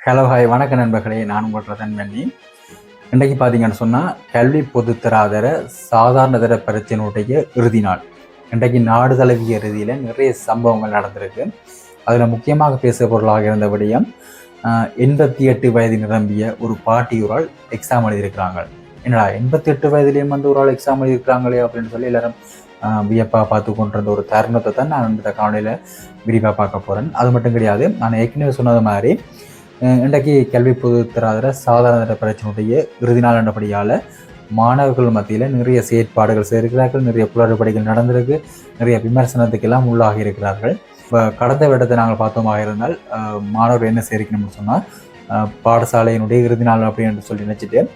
Hello hi வணக்க நண்பர்களே. நான் உங்கள் ரதன் பண்ணி இன்றைக்கு பார்த்தீங்கன்னு சொன்னால் கல்வி பொதுத்தராதர சாதாரண தர பரீட்சையினுடைய இறுதி நாள். இன்றைக்கு நாடு தழுவிய இறுதியில் நிறைய சம்பவங்கள் நடந்திருக்கு. அதில் முக்கியமாக பேச பொருளாக இருந்த விடயம் எண்பத்தி எட்டு வயது நிரம்பிய ஒரு பாட்டி ஒரு ஆள் எக்ஸாம் எழுதியிருக்கிறாங்க. என்னடா எண்பத்தி எட்டு வயதுலேயும் வந்து ஒரு ஆள் எக்ஸாம் எழுதியிருக்கிறாங்களே அப்படின்னு சொல்லி எல்லாரும் வியப்பாக பார்த்து கொண்டிருந்த ஒரு தருணத்தை தான் நான் இந்த காணொலியில் விரிவாக பார்க்க போகிறேன் அது மட்டும் கிடையாது நான் ஏற்கனவே சொன்னது மாதிரி இன்றைக்கு கல்வி பொதுத்தராதர சாதாரண பிரச்சனையுடைய இறுதி நாள் என்றபடியால் மாணவர்கள் மத்தியில் நிறைய செயற்பாடுகள் செய்திருக்கிறார்கள் நிறைய புலறுபடிகள் நடந்திருக்கு நிறைய விமர்சனத்துக்கெல்லாம் உள்ளாகி இருக்கிறார்கள். இப்போ கடந்த வருடத்தை நாங்கள் பார்த்தோமாக இருந்தால் மாணவர்கள் என்ன சேர்க்கணும்னு சொன்னால் பாடசாலையினுடைய இறுதி நாள் அப்படின்னு சொல்லி நினச்சிட்டு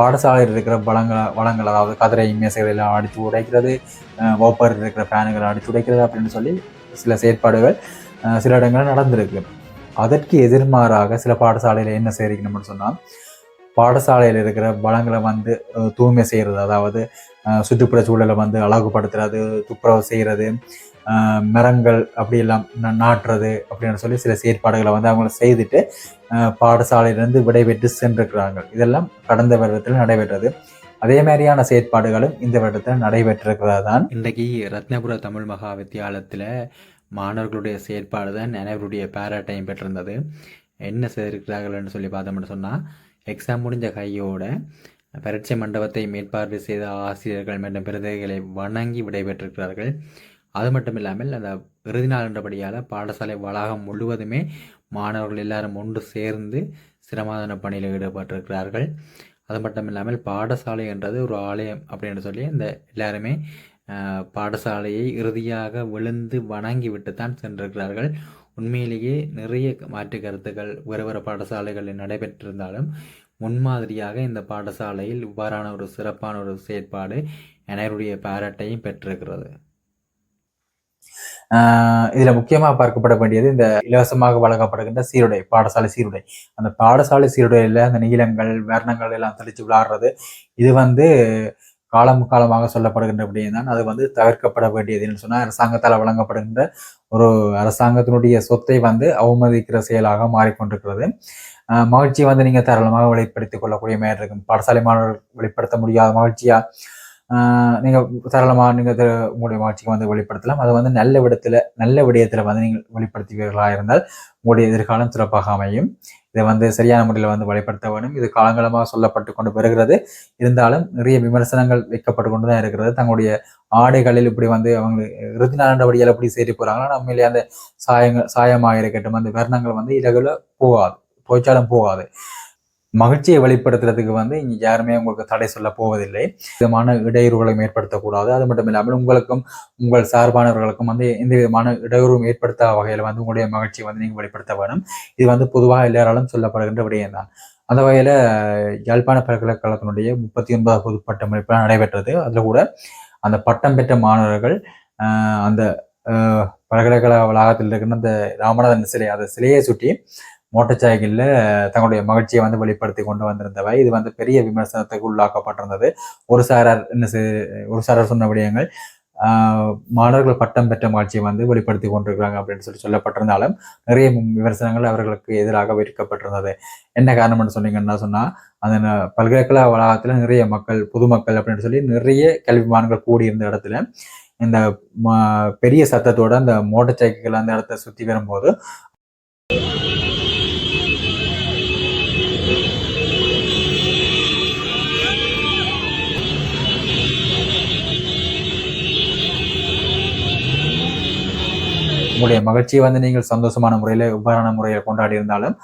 பாடசாலையில் இருக்கிற வளங்களை வளங்கள் அதாவது கதிரை மேசைகள் எல்லாம் அடித்து உடைக்கிறது ஓப்பர் இருக்கிற ஃபேனுகளை அடித்து உடைக்கிறது அப்படின்னு சொல்லி சில செயற்பாடுகள் சில இடங்களில் நடந்திருக்கு. அதற்கு எதிர்மாறாக சில பாடசாலையில் என்ன செய்யணும்னு சொன்னால் பாடசாலையில் இருக்கிற வளங்களை வந்து தூய்மை செய்கிறது அதாவது சுற்றுப்புற சூழலை வந்து அழகுபடுத்துறது துப்புரவு செய்கிறது மரங்கள் அப்படியெல்லாம் நாட்டுறது அப்படின்னு சொல்லி சில செயற்பாடுகளை வந்து அவங்க செய்துட்டு பாடசாலையிலிருந்து விடைபெற்று சென்றிருக்கிறார்கள். இதெல்லாம் கடந்த வருடத்தில் நடைபெற்றது. அதே மாதிரியான செயற்பாடுகளும் இந்த வருடத்தில் நடைபெற்றிருக்கிறதா தான் இன்றைக்கு ரத்னபுர தமிழ் மகா வித்தியாலயத்தில் மாணவர்களுடைய செயற்பாடு தான் நினைவருடைய பாராட்டையும் பெற்றிருந்தது. என்ன செய்திருக்கிறார்கள்னு சொல்லி பார்த்தோம்னு சொன்னால் எக்ஸாம் முடிஞ்ச கையோட பரீட்சை மண்டபத்தை மேற்பார்வை செய்த ஆசிரியர்கள் மற்றும் பிரதிகளை வணங்கி விடைபெற்றிருக்கிறார்கள். அது மட்டும் இல்லாமல் அந்த இறுதி நாள் என்றபடியால் பாடசாலை வளாகம் முழுவதுமே மாணவர்கள் எல்லாரும் ஒன்று சேர்ந்து சிரமாதன பணியில் ஈடுபட்டிருக்கிறார்கள். அது மட்டும் இல்லாமல் பாடசாலை என்றது ஒரு ஆலயம் அப்படின்னு சொல்லி இந்த எல்லாருமே பாடசாலையை இறுதியாக விழுந்து வணங்கி தான் சென்றிருக்கிறார்கள். உண்மையிலேயே நிறைய மாற்று கருத்துக்கள் வேறு வேறு பாடசாலைகளில் நடைபெற்றிருந்தாலும் முன்மாதிரியாக இந்த பாடசாலையில் இவ்வாறான ஒரு சிறப்பான ஒரு செயற்பாடு அனைவருடைய பாராட்டையும் பெற்றிருக்கிறது. ஆஹ் இதுல பார்க்கப்பட வேண்டியது இந்த இலவசமாக வழங்கப்படுகின்ற சீருடை பாடசாலை சீருடை. அந்த பாடசாலை சீருடையில அந்த நீளங்கள் வர்ணங்கள் எல்லாம் தெளித்து விளாடுறது இது வந்து காலம் காலமாக சொல்லப்படுகின்ற விடயம் தான். அது வந்து தவிர்க்கப்பட வேண்டியது என்று சொன்னால் அரசாங்கத்தால் வழங்கப்படுகின்ற ஒரு அரசாங்கத்தினுடைய சொத்தை வந்து அவமதிக்கிற செயலாக மாறிக்கொண்டிருக்கிறது. மகிழ்ச்சியை வந்து நீங்கள் தாராளமாக வெளிப்படுத்திக் கொள்ளக்கூடிய மாதிரி இருக்கும். பாடசாலை மாணவர்கள் வெளிப்படுத்த முடியாத மகிழ்ச்சியாக நீங்கள் சரளமாக தாராளமாக நீங்க உங்களுடைய மகிழ்ச்சிக்கு வந்து வெளிப்படுத்தலாம். அது வந்து நல்ல விடத்தில் நல்ல விடயத்தில் வந்து நீங்கள் வெளிப்படுத்துவீர்களாக இருந்தால் உங்களுடைய எதிர்காலம் சிறப்பாக அமையும். இதை வந்து சரியான முறையில் வந்து வெளிப்படுத்த வேண்டும். இது காலங்காலமாக சொல்லப்பட்டு கொண்டு வருகிறது. இருந்தாலும் நிறைய விமர்சனங்கள் வைக்கப்பட்டு கொண்டு தான் இருக்கிறது. தங்களுடைய ஆடைகளில் இப்படி வந்து அவங்க இறுதி நாளண்டபடியால் எப்படி சேரி போகிறாங்கன்னா நம்மளே அந்த சாயங்கள் சாயமாக இருக்கட்டும் அந்த வர்ணங்கள் வந்து இலகுல போகாது. போய்ச்சாலும் போகாது. மகிழ்ச்சியை வெளிப்படுத்துறதுக்கு வந்து இங்க யாருமே உங்களுக்கு தடை சொல்ல போவதில்லை. விதமான இடையூறுகளை ஏற்படுத்தக்கூடாது. அது மட்டும் இல்லாமல் உங்களுக்கும் உங்கள் சார்பானவர்களுக்கும் வந்து எந்த விதமான இடையூறும் ஏற்படுத்தாத வகையில் வந்து உங்களுடைய மகிழ்ச்சியை வந்து நீங்கள் வெளிப்படுத்த வேணும். இது வந்து பொதுவாக எல்லாராலும் சொல்லப்படுகின்ற விடயம் தான் அந்த வகையில் யாழ்ப்பாண பல்கலைக்கழகத்தினுடைய முப்பத்தி ஒன்பதாவது பொது பட்டமளிப்பு நடைபெற்றது. அதில் கூட அந்த பட்டம் பெற்ற மாணவர்கள் ஆஹ் அந்த ஆஹ் பல்கலைக்கழக வளாகத்தில் இருக்கின்ற அந்த ராமநாதன் சிலை அந்த சிலையை சுற்றி மோட்டார் சைக்கிளில் தங்களுடைய மகிழ்ச்சியை வந்து வெளிப்படுத்தி கொண்டு வந்திருந்தவை. இது வந்து பெரிய விமர்சனத்துக்கு உள்ளாக்கப்பட்டிருந்தது. ஒரு சாரார் என்ன ஒரு சாரார் சொன்ன விடயங்கள் மாணவர்கள் பட்டம் பெற்ற மகிழ்ச்சியை வந்து வெளிப்படுத்தி கொண்டிருக்கிறாங்க அப்படின்னு சொல்லி சொல்லப்பட்டிருந்தாலும் நிறைய விமர்சனங்கள் அவர்களுக்கு எதிராக விற்கப்பட்டிருந்தது என்ன காரணம்னு சொன்னீங்கன்னா சொன்னால் அந்த பல்கலைக்கழக வளாகத்தில் நிறைய மக்கள் பொதுமக்கள் அப்படின்னு சொல்லி நிறைய கல்வி மாணவர்கள் கூடியிருந்த இடத்துல இந்த பெரிய சத்தத்தோட அந்த மோட்டார் சைக்கிள் அந்த இடத்த சுற்றி வரும்போது உங்களுடைய மகிழ்ச்சியை வந்து நீங்கள் சந்தோஷமான முறையில் இவ்வாறான முறையில் கொண்டாடி இருந்தாலும்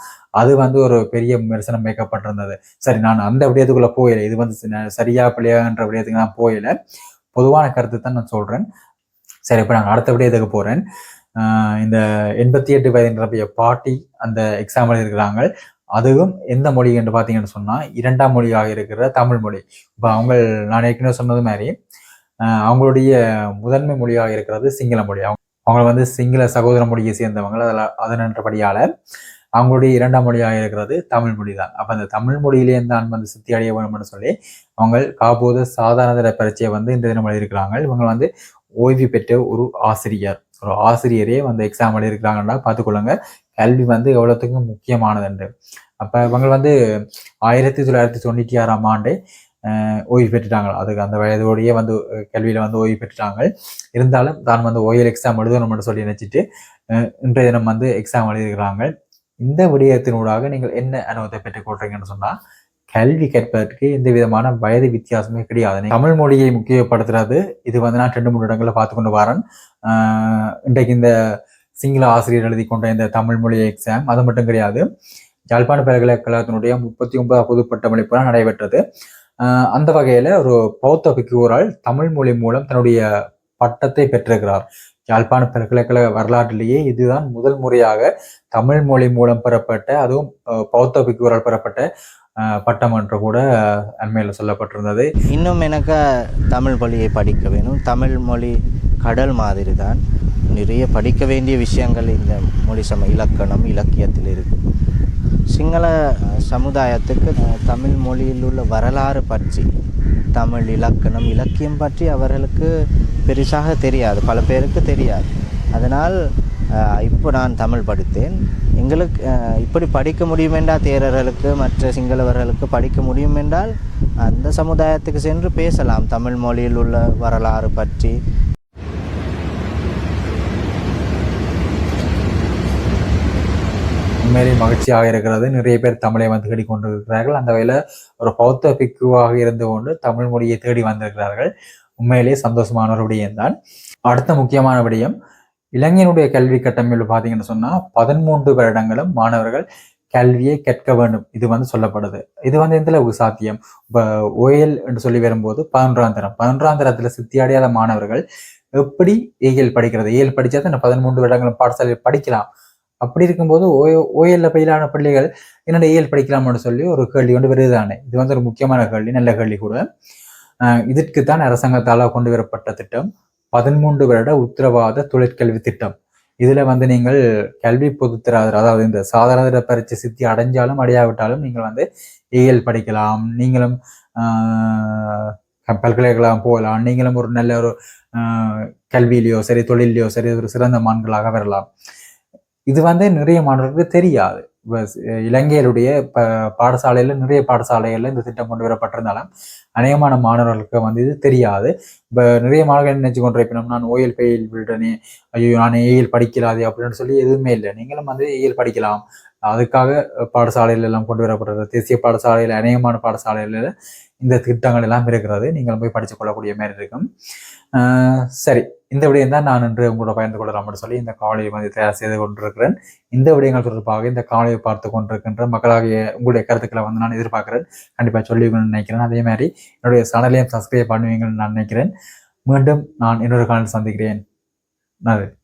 அது வந்து ஒரு பெரிய விமர்சனம் வைக்கப்பட்டிருந்தது. சரி நான் அந்த விடயத்துக்குள்ள போயில இது வந்து சரியா பிள்ளையான்ற விடயத்துக்கு நான் போயில பொதுவான கருத்து தான் நான் சொல்றேன். சரி இப்போ நான் அடுத்த விடயத்துக்கு போறேன். இந்த எண்பத்தி எட்டு வயதுன்றப்பைய பாட்டி அந்த எக்ஸாம் எழுதியிருக்கிறாங்க. அதுவும் எந்த மொழி என்று பார்த்தீங்கன்னு சொன்னால் இரண்டாம் மொழியாக இருக்கிற தமிழ் மொழி. இப்போ அவங்க நான் ஏற்கனவே சொன்னது மாதிரி அவங்களுடைய முதன்மை மொழியாக இருக்கிறது சிங்கள மொழி. அவங்க அவங்க வந்து சிங்கள சகோதர மொழியை சேர்ந்தவங்க. அதில் அதனன்றபடியால அவங்களுடைய இரண்டாம் மொழியாக இருக்கிறது தமிழ் மொழி தான். அப்போ அந்த தமிழ் மொழியிலேயே தான் வந்து சித்தி அடைய வேணும்னு சொல்லி அவங்க காப்போது சாதாரண பரீட்சையை வந்து இந்த தினம் எழுதியிருக்கிறாங்க. இவங்க வந்து ஓய்வு பெற்ற ஒரு ஆசிரியர். ஒரு ஆசிரியரே வந்து எக்ஸாம் எழுதியிருக்கிறாங்கன்னா பார்த்துக்கொள்ளுங்க. கல்வி வந்து எவ்வளோத்துக்கும் முக்கியமானதுண்டு அப்போ இவங்க வந்து ஆயிரத்தி தொள்ளாயிரத்தி தொண்ணூற்றி ஆறாம் ஆண்டு ஓய்வு பெற்றுட்டாங்க. அதுக்கு அந்த வயதோடையே வந்து கல்வியில் வந்து ஓய்வு பெற்றுட்டாங்க. இருந்தாலும் தான் வந்து ஓயல் எக்ஸாம் எழுதணும்னு சொல்லி நினச்சிட்டு இன்றைய தினம் வந்து எக்ஸாம் எழுதியிருக்கிறாங்க. இந்த விடயத்தினூடாக நீங்கள் என்ன அனுபவத்தை பெற்றுக்கொள்றீங்கன்னு சொன்னால் கல்வி கேட்பதற்கு எந்த விதமான வயது வித்தியாசமே கிடையாது. தமிழ் மொழியை முக்கியப்படுத்துறது இது வந்து நான் ரெண்டு மூணு இடங்களில் பார்த்து கொண்டு வரேன். ஆஹ் இன்றைக்கு இந்த சிங்கள ஆசிரியர் எழுதி கொண்ட இந்த தமிழ் மொழி எக்ஸாம் அது மட்டும் கிடையாது. யாழ்ப்பாண பல்கலைக்கழகத்தினுடைய முப்பத்தி ஒன்பதாம் பொது பட்டமளிப்பு நடைபெற்றது. அந்த வகையில் ஒரு பௌத்த பிக்குவரால் தமிழ் மொழி மூலம் தன்னுடைய பட்டத்தை பெற்றிருக்கிறார். யாழ்ப்பாண பல்கலைக்கழக வரலாற்றிலேயே இதுதான் முதல் முறையாக தமிழ் மொழி மூலம் பெறப்பட்ட அதுவும் பௌத்த பிக்குவரால் பெறப்பட்ட பட்டம் என்று கூட அண்மையில் சொல்லப்பட்டிருந்தது. இன்னும் எனக்கு தமிழ் மொழியை படிக்க வேணும். தமிழ் மொழி கடல் மாதிரி தான் நிறைய படிக்க வேண்டிய விஷயங்கள் இந்த மொழி சம இலக்கணம் இலக்கியத்தில் இருக்கு. சிங்கள சமுதாயத்துக்கு தமிழ் மொழியில் உள்ள வரலாறு பற்றி தமிழ் இலக்கணம் இலக்கியம் பற்றி அவர்களுக்கு பெருசாக தெரியாது பல பேருக்கு தெரியாது. அதனால் இப்போ நான் தமிழ் படித்தேன். எங்களுக்கு இப்படி படிக்க முடியும் என்றால் தேரர்களுக்கு மற்ற சிங்களவர்களுக்கு படிக்க முடியும் என்றால் அந்த சமுதாயத்துக்கு சென்று பேசலாம். தமிழ் மொழியில் உள்ள வரலாறு பற்றி உண்மையிலே மகிழ்ச்சியாக இருக்கிறது. நிறைய பேர் தமிழை வந்து தேடி கொண்டிருக்கிறார்கள் அந்த வகையில் ஒரு பௌத்த பிக்குவாக இருந்து கொண்டு தமிழ் மொழியை தேடி வந்திருக்கிறார்கள். உண்மையிலேயே சந்தோஷமான ஒரு விடயம்தான் அடுத்த முக்கியமான விடயம் இளைஞனுடைய கல்வி கட்டமைப்பு பார்த்தீங்கன்னு சொன்னா பதிமூன்று வருடங்களும் மாணவர்கள் கல்வியை கற்க வேண்டும். இது வந்து சொல்லப்படுது. இது வந்து எந்த அளவுக்கு சாத்தியம்? இப்போ ஓயல் என்று சொல்லி வரும்போது பதினொன்றாம் தரம். பதினொன்றாம் தரத்தில் சித்தி அடையாத மாணவர்கள் எப்படி ஏஎல் படிக்கிறது? ஏஎல் படித்தா தான் பதிமூன்று வருடங்களும் பாடசாலையில் படிக்கலாம். அப்படி இருக்கும்போது ஓயோ ஓஎல்ல பயிலான பிள்ளைகள் என்னோட ஏஎல் படிக்கலாம்னு சொல்லி ஒரு கேள்வி கொண்டு வருதானே இது வந்து ஒரு முக்கியமான கேள்வி நல்ல கேள்வி கூட. இதற்குத்தான் அரசாங்கத்தால் கொண்டு வரப்பட்ட திட்டம் பதிமூன்று வருட உத்தரவாத தொழிற்கல்வி திட்டம். இதுல வந்து நீங்கள் கல்வி பொதுத்தராதர் அதாவது இந்த சாதாரண பரீட்சை சித்தி அடைஞ்சாலும் அடையாவிட்டாலும் நீங்கள் வந்து ஏஎல் படிக்கலாம். நீங்களும் பல்கலைக்கழகம் போகலாம். நீங்களும் ஒரு நல்ல ஒரு கல்வியிலையோ சரி தொழிலையோ சரி ஒரு சிறந்த மான்களாக வரலாம். இது வந்து நிறைய மாணவர்களுக்கு தெரியாது. இலங்கையிலுடைய ப பாடசாலையில் நிறைய பாடசாலைகளில் இந்த திட்டம் கொண்டு வரப்பட்டிருந்தாலும் அநேகமான மாணவர்களுக்கு வந்து இது தெரியாது. இப்போ நிறைய மாணவர்கள் நினைச்சு கொண்டு இப்போ நான் ஓயல் பெயில் விடனே ஐயோ நான் ஏஎல் படிக்கலாது அப்படின்னு சொல்லி எதுவுமே இல்லை. நீங்களும் வந்து ஏஎல் படிக்கலாம். அதுக்காக பாடசாலையில் எல்லாம் கொண்டு வரப்படுறது. தேசிய பாடசாலையில் அநேகமான பாடசாலைகளில் இந்த திட்டங்கள் எல்லாம் இருக்கிறது. நீங்கள் போய் படித்து கொள்ளக்கூடிய மாதிரி இருக்கும். சரி. இந்த விடயம் தான் நான் இன்று உங்களோட பயந்து கொள்ளலாம்னு சொல்லி இந்த காலையை வந்து தயார் செய்து கொண்டிருக்கிறேன். இந்த விடயங்கள் தொடர்பாக இந்த காலையை பார்த்து கொண்டிருக்கின்ற மக்களாகிய உங்களுடைய கருத்துக்களை வந்து நான் எதிர்பார்க்கிறேன். கண்டிப்பாக சொல்லிக்கணும்னு நினைக்கிறேன். அதே மாதிரி என்னுடைய சேனலையும் சப்ஸ்கிரைப் பண்ணுவீங்கன்னு நான் நினைக்கிறேன். மீண்டும் நான் இன்னொரு காலையில் சந்திக்கிறேன். நன்றி.